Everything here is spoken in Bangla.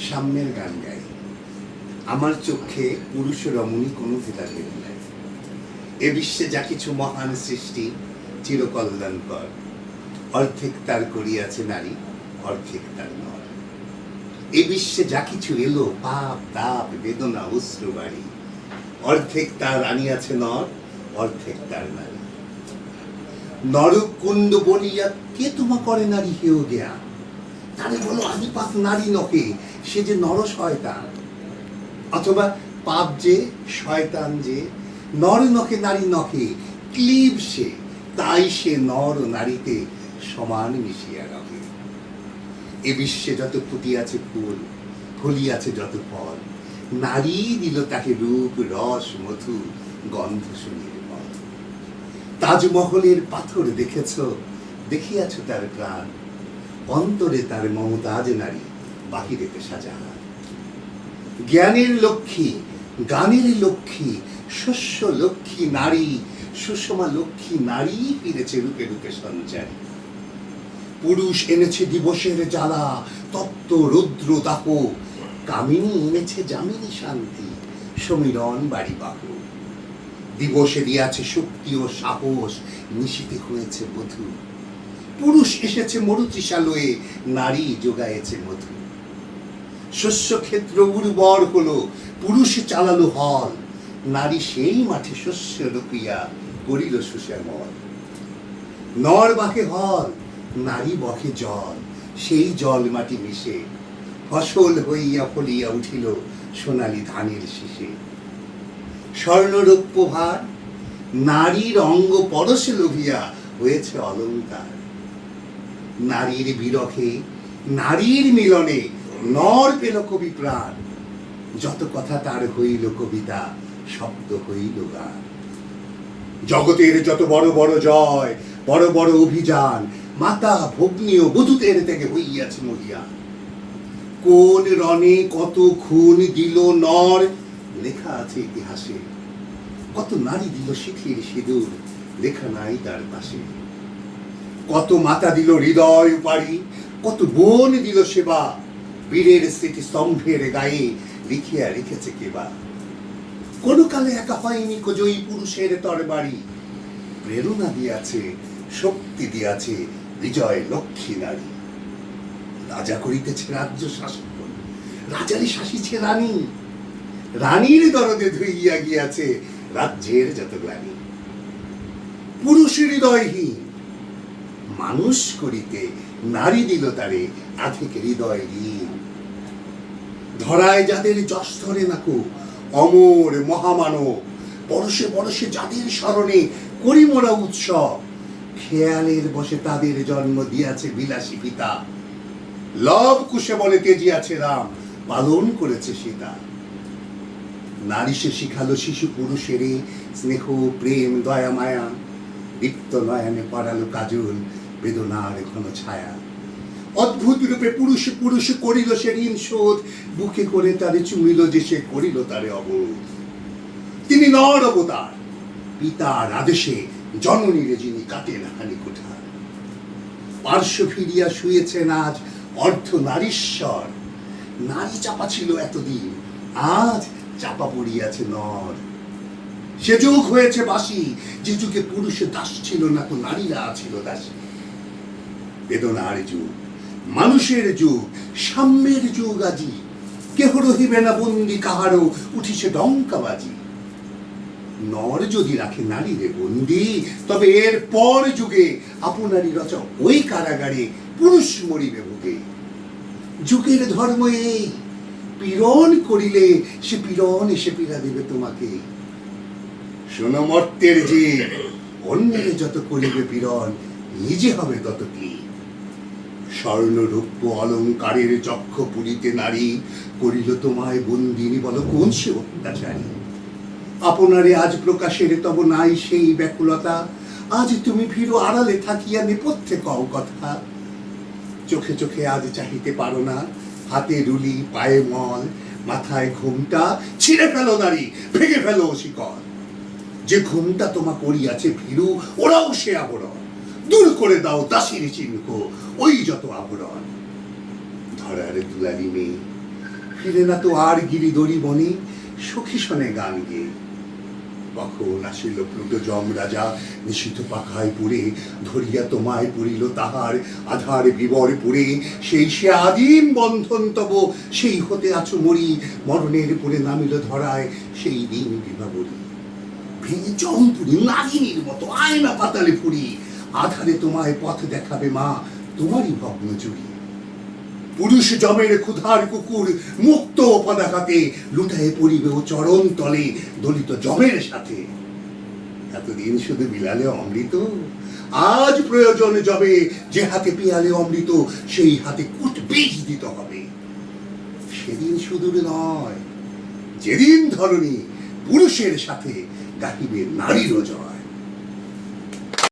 সাম্যের গান গাই। আমার চোখে পুরুষ রমণী কোনো ভেদাভেদ নাই। এ বিশ্বে যা কিছু মহান সৃষ্টি, চিরকল্যাণকর। অর্ধেক তার করিয়াছে নারী, অর্ধেক তার নর। এ বিশ্বে যা কিছু এলো, পাপ তাপ বেদনা, অশ্রু, বাড়ি। অর্ধেক তার আনিয়াছে নর, অর্ধেক তার নারী। নরকুণ্ড বলিয়া কে তোমা করে নারী হেও জ্ঞান তারে বলো, আদিপাত নারী নকে সে যে নর শয়তান, অথবা পাপ যে শয়তান যে, নর নখে নারী নখে, ক্লিব সে, তাই সে নর নারীতে সমান মিশিয়া রাখে। এ বিশ্বে যত ফুটিয়াছে ফুল ফলিয়াছে যত ফল, নারী দিল তাকে রূপ, রস, মধু, গন্ধ শুনিয়ে ফল। তাজমহলের পাথর দেখেছ, দেখিয়াছ তার প্রাণ, অন্তরে তার মমতাজ নারী। বাহিরেতে সাজাহান জ্ঞানের লক্ষ্মী, গানের লক্ষ্মী, শস্য লক্ষ্মী নারী, সুষমা লক্ষ্মী নারী ফিরেছে রূপে রূপে সঞ্চারী। পুরুষ এনেছে দিবসের জ্বালা তত্ত্ব রৌদ্র দাহ। কামিনী এনেছে জামিনী শান্তি, সমীরণ বাড়ি বাহ। দিবসে দিয়াছে শক্তি ও সাহস নিশিতে হয়েছে বধূ। পুরুষ এসেছে মরুতৃষালয়ে নারী যোগায়েছে মধু। শস্য ক্ষেত্র উর্বর হলো, পুরুষ চালালো হল, নারী সেই মাঠে শস্য রুপিয়া করিল সুশ্যামল নর বাকে হল, নারী বকে জল, সেই জল মাটি মিশে, ফসল হইয়া ফলিয়া উঠিল সোনালি ধানের শীষে। স্বর্ণরৌপ্য ভার, নারীর অঙ্গ পরশে লোভিয়া হয়েছে অলঙ্কার। নারীর বিরহে নারীর মিলনে নর পেল কবি প্রাণ। যত কথা তার হইল কবিতা, শব্দ হইল গান। জগতের যত বড় বড় জয়, বড় বড় অভিযান, মাতা, ভগ্নী ও বধূতের থেকে হইয়াছে মহিয়ান কোন রণে কত খুন দিল নর, লেখা আছে ইতিহাসে। কত নারী দিল শিথির সিঁদুর, লেখা নাই তার পাশে। কত মাতা দিল হৃদয় উপারি কত বোন দিল সেবা বীরের স্মৃতি স্তম্ভের গায়ে লিখিয়া রেখেছে কেবা কোন কালে একা হয়নি কোজয়ী পুরুষের তরবারি। প্রেরণা দিয়াছে, শক্তি দিয়াছে বিজয় লক্ষ্মী নারী। রাজা করিতেছে রাজ্য শাসন রাজারই শাসিছে রানী। রানীর দরদে ধুইয়া গিয়াছে রাজ্যের যত গ্লানি। পুরুষ হৃদয়হীন, মানুষ করিতে নারী দিল তারে আধিক হৃদয় ঋণ ধরায় যাদের যশ ধরে নাকু, অমর, মহামানব, পরশে পরশে যাদের স্মরণে করি মোরা উৎসব, খেয়ালের বসে তাদের জন্ম দিয়াছে বিলাসী পিতা। লব কুশে বলে তেজিয়াছে রাম, পালন করেছে সীতা। নারী সে শিখালো শিশু পুরুষেরে স্নেহ, প্রেম, দয়া, মায়া। দীপ্ত নয়নে পড়ালো কাজল, বেদনার ঘন ছায়া। অদ্ভুত রূপে পুরুষ পুরুষ করিল সে ঋণ শোধ, বুকে করে তারে চুমিল যে সে করিল তারে অবরোধ। তিনি নর অবতার, পিতার আদেশে জননীরে যিনি কাটেন হানি কোঠার পার্শ্ব ফিরিয়া শুয়েছেন আজ অর্ধ নারীশ্বর। নারী চাপা ছিল এতদিন, আজ চাপা পড়িয়াছে নর। সে যুগ হয়েছে বাসি, যে যুগে পুরুষে দাস ছিল না তো নারীরা ছিল দাসী। বেদনার যুগ মানুষের যুগ, সাম্যের যুগ আজি। কেহ রহিবে না বন্দি, কাহারও উঠিছে ডঙ্কাবাজি। নর যদি রাখে নারীরে বন্দি, তবে এর পর যুগে আপনারই রচ ওই কারাগারে পুরুষ মরিবে ভুগে। যুগের ধর্ম এই, পীড়ন করিলে সে পীড়ন এসে পীড়া দেবে তোমাকে। শোনো মর্তের যে, অন্যের যত করিবে পীড়ন, নিজে হবে তত কি স্বর্ণরূপ্য অলঙ্কারের চক্ষ পুরিতে নারী করিল তোমায় বন্দিনী বলো, কোন সে অত্যাচারী আপনারে আজ প্রকাশের তব নাই সেই ব্যাকুলতা। আজ তুমি ফিরো আড়ালে থাকিয়া নেপথ্যে কও কথা। চোখে চোখে আজ চাহিতে পারো না, হাতে রুলি, পায়ে মল, মাথায় ঘুমটা, ছিঁড়ে ফেলো নারী, ভেঙে ফেলো শিকল। যে ঘুমটা তোমা করিয়াছে ভীরু ওরাও সে আবরণ। দূর করে দাও দাসির চিহ্ন ওই যত আবরণ ধরার দুলারি মেয়ে ফিরে না তো আর গিরিদরি বনে সখী শনে গান গেয়ে কখন আসিল প্লুটো যম রাজা নিশিত পাখায় পুরে ধরিয়া তোমায় পুরিল তাহার আধার বিবর পুরে সেই সে আদিম বন্ধন তব সেই হতে আছো মরি মরণের পুরে নামিল ধরায় সেই দিন বিভাবরী ভেঙে চম্পুরি নাগিনীর মতো আয়না পাতালে ফুরি আধারে তোমায় পথ দেখাবে মা, তোমারই ভগ্ন জুড়ি পুরুষ জমের ক্ষুধার কুকুর মুক্ত পদাঘাতে লুটায়ে পড়িবে ও চরণ তলে দলিত জমের সাথে। এতদিন শুধু বিলালে অমৃত, আজ প্রয়োজন জবে যে হাতে পিয়ালে অমৃত, সেই হাতে কুট বীজ দিতে হবে। সেদিন সুদূর নয়, যেদিন ধরনী পুরুষের সাথে গাহিবে নারীর জয়।